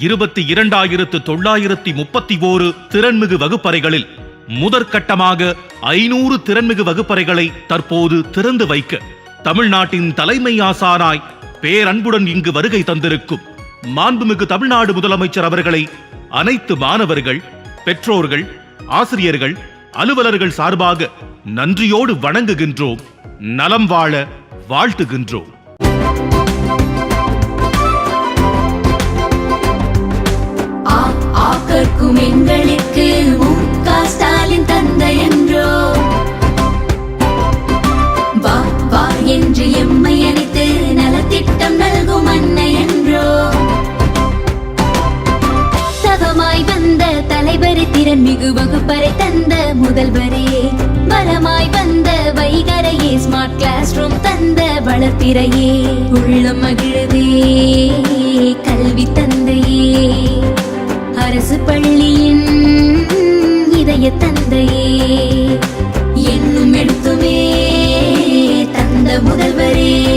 இருபத்தி இரண்டாயிரத்து தொள்ளாயிரத்தி முப்பத்தி ஓரு திறன்மிகு வகுப்பறைகளில் முதற்கட்டமாக ஐநூறு திறன்மிகு வகுப்பறைகளை தற்போது திறந்து வைக்க தமிழ்நாட்டின் தலைமை ஆசானாய் பேரன்புடன் இங்கு வருகை தந்திருக்கும் மாண்புமிகு தமிழ்நாடு முதலமைச்சர் அவர்களை அனைத்து மாணவர்கள் பெற்றோர்கள் ஆசிரியர்கள் அலுவலர்கள் சார்பாக நன்றியோடு வணங்குகின்றோம். நலம் வாழ வாழ்த்துகின்றோம். தலைவரை திறன் மிகு வகுப்பறை தந்த முதல்வரே. பலமாய் வந்த வைகரையே ஸ்மார்ட் கிளாஸ் ரூம் தந்த வளர்ப்பிறையே. உள்ளம் மகிழவே கல்வி தந்தையே. அரசு பள்ளியின் இதய தந்தையே. என்னும் எழுத்துமே தந்த முதல்வரே.